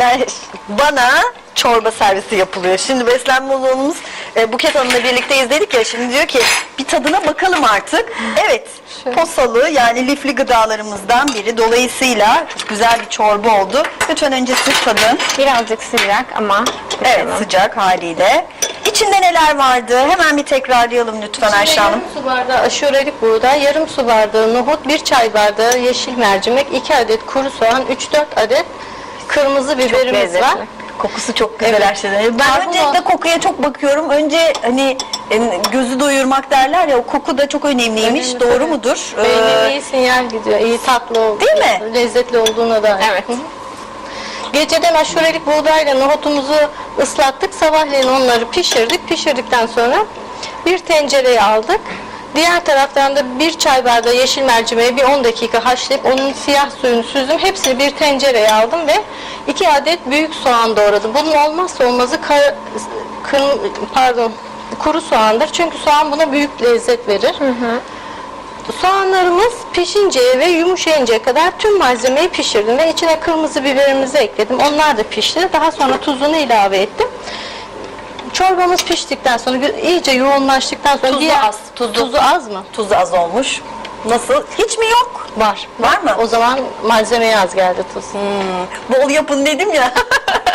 Ben, bana çorba servisi yapılıyor. Şimdi beslenme uzmanımız e, Buket Hanım'la birlikte izledik ya şimdi diyor ki bir tadına bakalım artık. Evet posalı yani lifli gıdalarımızdan biri. Dolayısıyla çok güzel bir çorba oldu. Lütfen önce siz tadın. Birazcık sıcak ama Evet sıcak haliyle. İçinde neler vardı? Hemen bir tekrarlayalım lütfen Ayşe Hanım. Yarım su bardağı aşurelik buğday, yarım su bardağı nohut, bir çay bardağı yeşil mercimek, 2 adet kuru soğan, 3-4 adet kırmızı biberimiz var. Kokusu çok güzel Evet. her şeyden. Ben Karbonat- öncelikle kokuya çok bakıyorum. Önce hani gözü doyurmak derler ya o koku da çok önemliymiş. Önemli, Doğru tabii. mudur? Beynine Ee, iyi sinyal gidiyor, iyi tatlı olduğu, Değil mi? lezzetli olduğuna dair. Evet. Hı hı. Geceden aşurelik buğdayla nohutumuzu ıslattık. Sabahleyin onları pişirdik. Pişirdikten sonra bir tencereye aldık. Diğer taraftan da bir çay bardağı yeşil mercimeği bir 10 dakika haşlayıp onun siyah suyunu süzdüm. Hepsini bir tencereye aldım ve iki adet büyük soğan doğradım. Bunun olmazsa olmazı kar- kırm- pardon kuru soğandır. Çünkü soğan buna büyük lezzet verir. Soğanlarımız pişinceye ve yumuşayıncaya kadar tüm malzemeyi pişirdim ve içine kırmızı biberimizi ekledim. Onlar da pişti. Daha sonra tuzunu ilave ettim. Çorbamız piştikten sonra iyice yoğunlaştıktan sonra Tuzu az, tuzu. tuzu az mı? tuzu az olmuş. Nasıl? Hiç mi yok? Var. Var mı? O zaman malzemeye az geldi tuz. Bol yapın dedim ya.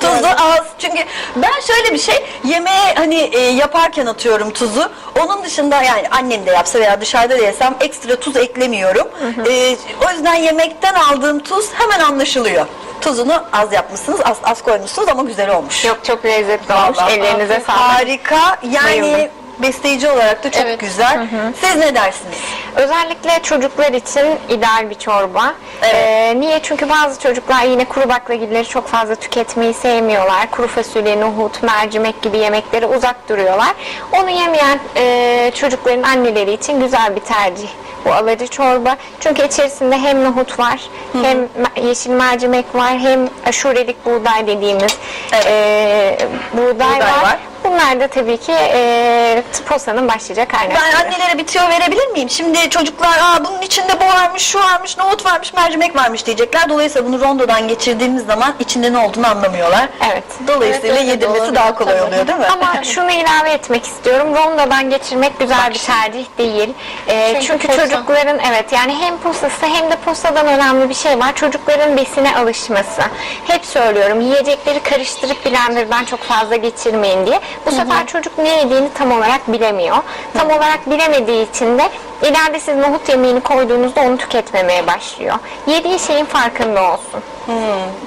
Tuzu az. Çünkü ben şöyle bir şey yemeğe hani e, yaparken atıyorum tuzu. Onun dışında yani annem de yapsa veya dışarıda da yesem ekstra tuz eklemiyorum. E, o yüzden yemekten aldığım tuz hemen anlaşılıyor. Tuzunu az yapmışsınız, az az koymuşsunuz ama güzel olmuş. Yok çok lezzetli olmuş. Vallahi. Ellerinize sağlık. Harika. Yani Bayıldım. Besleyici olarak da çok Evet. güzel. Siz ne dersiniz? Özellikle çocuklar için ideal bir çorba. Evet. Ee, niye? Çünkü bazı çocuklar yine kuru baklagilleri çok fazla tüketmeyi sevmiyorlar. Kuru fasulye, nohut, mercimek gibi yemekleri uzak duruyorlar. Onu yemeyen e, çocukların anneleri için güzel bir tercih bu alacı çorba. Çünkü içerisinde hem nohut var, hem me- yeşil mercimek var, hem aşurelik buğday dediğimiz Evet. e, buğday, Buğday var. var. Bunlar da tabii ki e, posanın başlıca kaynakları. Ben annelere bir tüyo verebilir miyim? Şimdi çocuklar Aa, bunun içinde bu varmış, şu varmış, nohut varmış, mercimek varmış diyecekler. Dolayısıyla bunu rondodan geçirdiğimiz zaman içinde ne olduğunu anlamıyorlar. Evet. Dolayısıyla Evet, yedirmesi olabilir, daha kolay tabii. oluyor değil mi? Ama şunu ilave etmek istiyorum. Rondodan geçirmek güzel bir tercih değil. Ee, Çünkü çünkü çocukların evet yani hem posası hem de posadan önemli bir şey var. Çocukların besine alışması. Hep söylüyorum yiyecekleri karıştırıp blenderdan çok fazla geçirmeyin diye. Bu sefer çocuk ne yediğini tam olarak bilemiyor. Tam olarak bilemediği için de ileride siz nohut yemeğini koyduğunuzda onu tüketmemeye başlıyor. Yediği şeyin farkında olsun.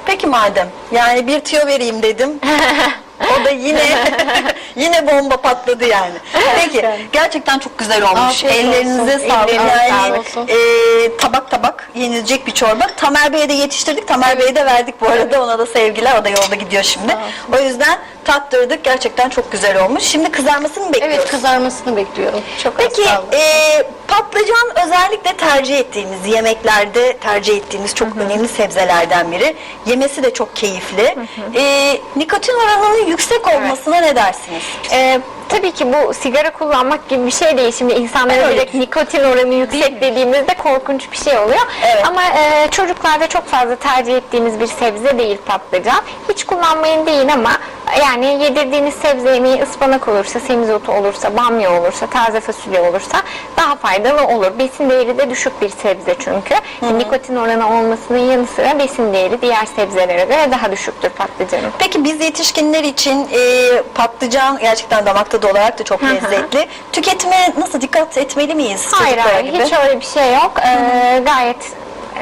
Peki madem yani bir tüyo vereyim dedim. o da yine yine bomba patladı yani. Peki gerçekten çok güzel olmuş. Afiyet Ellerinize olsun. sağlık. Ellerinize Yani sağlık. e, tabak tabak yenilecek bir çorba. Tamer Bey'e de yetiştirdik. Tamer Bey'e de verdik bu arada. Ona da sevgiler. O da yolda gidiyor şimdi. O yüzden tattırdık. Gerçekten çok güzel olmuş. Şimdi kızarmasını mı bekliyoruz? Evet kızarmasını bekliyorum. Çok az Peki kaldı. e, patlıcan özellikle tercih ettiğimiz yemeklerde tercih ettiğimiz çok önemli sebzelerden biri. Yemesi de çok keyifli. E, nikotin oranının yüksek olmasına ne dersiniz? Ee, tabii ki bu sigara kullanmak gibi bir şey değil. Şimdi insanlara öyle direkt nikotin oranı yüksek dediğimizde korkunç bir şey oluyor. Evet. Ama e, çocuklarda çok fazla tercih ettiğimiz bir sebze değil patlıcan. Hiç kullanmayın değil ama yani yedirdiğiniz sebze yemeği ıspanak olursa, semizotu olursa, bamya olursa, taze fasulye olursa daha faydalı olur. Besin değeri de düşük bir sebze çünkü. Nikotin oranı olmasının yanı sıra besin değeri diğer sebzelere göre daha düşüktür patlıcanın. Peki biz yetişkinler için e, patlıcan gerçekten damak tadı olarak da çok lezzetli. Tüketime nasıl dikkat etmeli miyiz? Hayır hayır gibi? hiç öyle bir şey yok. Ee, gayet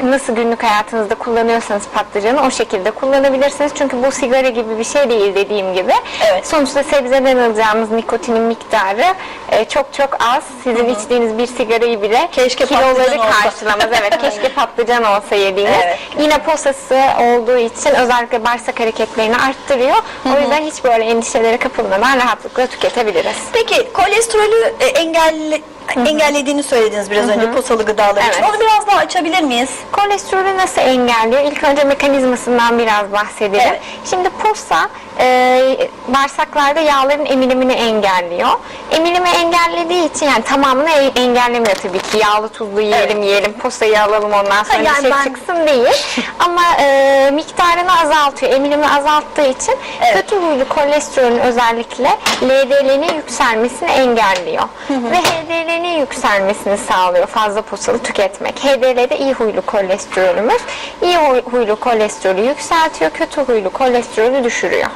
nasıl günlük hayatınızda kullanıyorsanız patlıcanı o şekilde kullanabilirsiniz. Çünkü bu sigara gibi bir şey değil dediğim gibi. Evet. Sonuçta sebzeden alacağımız nikotinin miktarı e, çok çok az. Sizin içtiğiniz bir sigarayı bile Keşke kiloları karşılamaz. Evet keşke patlıcan olsa yediğiniz. Evet. Yine posası olduğu için özellikle bağırsak hareketlerini arttırıyor. O yüzden hiç böyle endişelere kapılmadan rahatlıkla tüketebiliriz. Peki kolesterolü e, engelle, engellediğini söylediniz biraz önce posalı gıdalar için. Evet. Onu biraz daha açabilir miyiz? Kolesterolü nasıl engelliyor? İlk önce mekanizmasından biraz bahsedelim. Evet. Şimdi posa e, bağırsaklarda yağların emilimini engelliyor. Emilimi engellediği için yani tamamını e- engellemiyor tabii ki. Yağlı tuzlu yiyelim yiyelim posayı alalım ondan sonra yani bir şey ben- çıksın değil. Ama e, miktarını azaltıyor. Emilimi azalttığı için Evet. kötü huylu kolesterolün özellikle LDL'nin yükselmesini engelliyor. Ve HDL'nin yükselmesini sağlıyor fazla posalı tüketmek. HDL de iyi huylu kolesterolümüz. İyi huy- huylu kolesterolü yükseltiyor, kötü huylu kolesterolü düşürüyor.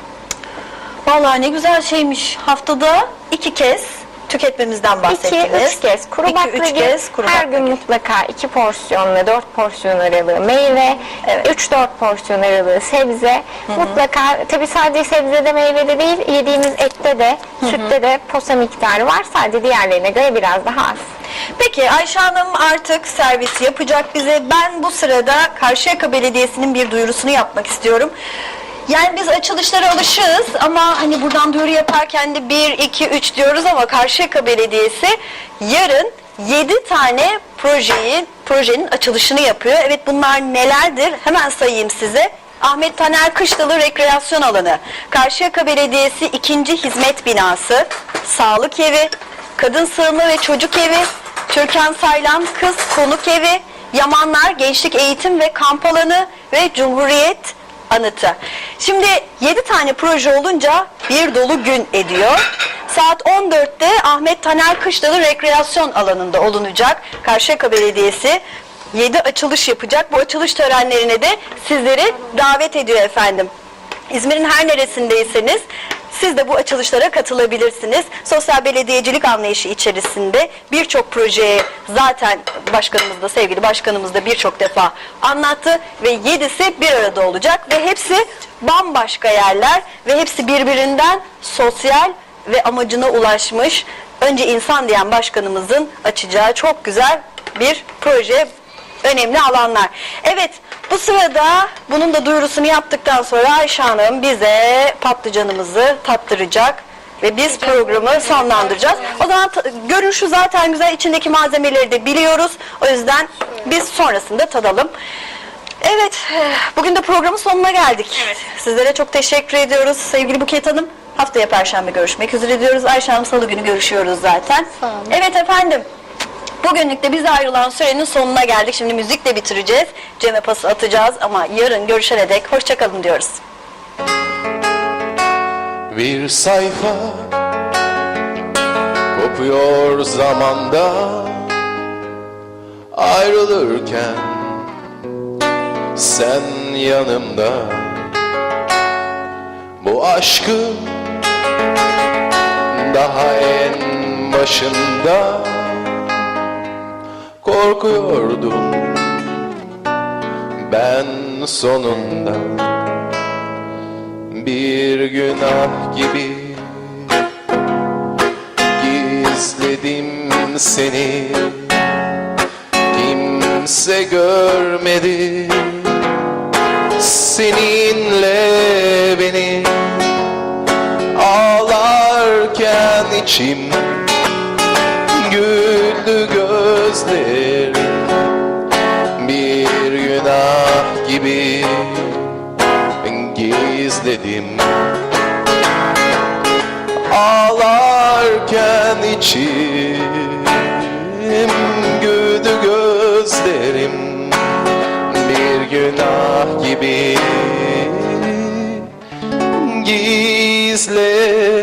Vallahi ne güzel şeymiş. Haftada iki kez tüketmemizden bahsettiniz. 2-3 kez kuru İki, baklagil, üç kez kuru her gün baklagil. mutlaka 2 porsiyonla 4 porsiyon aralığı meyve, Evet. 3-4 porsiyon aralığı sebze. Mutlaka tabi sadece sebzede meyvede değil yediğimiz ette de sütte de posa miktarı var. Sadece diğerlerine göre biraz daha az. Peki Ayşe Hanım artık servis yapacak bize. Ben bu sırada Karşıyaka Belediyesi'nin bir duyurusunu yapmak istiyorum. Yani biz açılışlara alışığız ama hani buradan duyuru yaparken de 1, 2, 3 diyoruz ama Karşıyaka Belediyesi yarın 7 tane projeyi, projenin açılışını yapıyor. Evet bunlar nelerdir? Hemen sayayım size. Ahmet Taner Kışlalı Rekreasyon Alanı, Karşıyaka Belediyesi 2. Hizmet Binası, Sağlık Evi, Kadın Sığınma ve Çocuk Evi, Türkan Saylan Kız Konuk Evi, Yamanlar Gençlik Eğitim ve Kamp Alanı ve Cumhuriyet Anıtı. Şimdi 7 tane proje olunca bir dolu gün ediyor. Saat 14'te Ahmet Taner Kışlalı Rekreasyon Alanı'nda olunacak. Karşıyaka Belediyesi 7 açılış yapacak. Bu açılış törenlerine de sizleri davet ediyor efendim. İzmir'in her neresindeyseniz siz de bu açılışlara katılabilirsiniz. Sosyal belediyecilik anlayışı içerisinde birçok projeye zaten başkanımız da sevgili başkanımız da birçok defa anlattı ve yedisi bir arada olacak ve hepsi bambaşka yerler ve hepsi birbirinden sosyal ve amacına ulaşmış. Önce insan diyen başkanımızın açacağı çok güzel bir proje önemli alanlar. Evet bu sırada bunun da duyurusunu yaptıktan sonra Ayşe Hanım bize patlıcanımızı tattıracak ve biz programı sonlandıracağız. O zaman görünüşü zaten güzel içindeki malzemeleri de biliyoruz. O yüzden biz sonrasında tadalım. Evet eh, bugün de programın sonuna geldik. Sizlere çok teşekkür ediyoruz sevgili Buket Hanım. Haftaya Perşembe görüşmek üzere diyoruz. Ayşe Hanım Salı günü görüşüyoruz zaten. Sağ olun. Evet efendim. Bugünlük de bize ayrılan sürenin sonuna geldik. Şimdi müzikle bitireceğiz. Cem'e pası atacağız ama yarın görüşene dek hoşçakalın diyoruz. Bir sayfa kopuyor zamanda ayrılırken sen yanımda bu aşkın daha en başında korkuyordum. Ben sonunda bir günah gibi gizledim seni. Kimse görmedi seninle beni. Ağlarken içim gibi gizledim Ağlarken içim güldü gözlerim. Bir günah gibi gizledim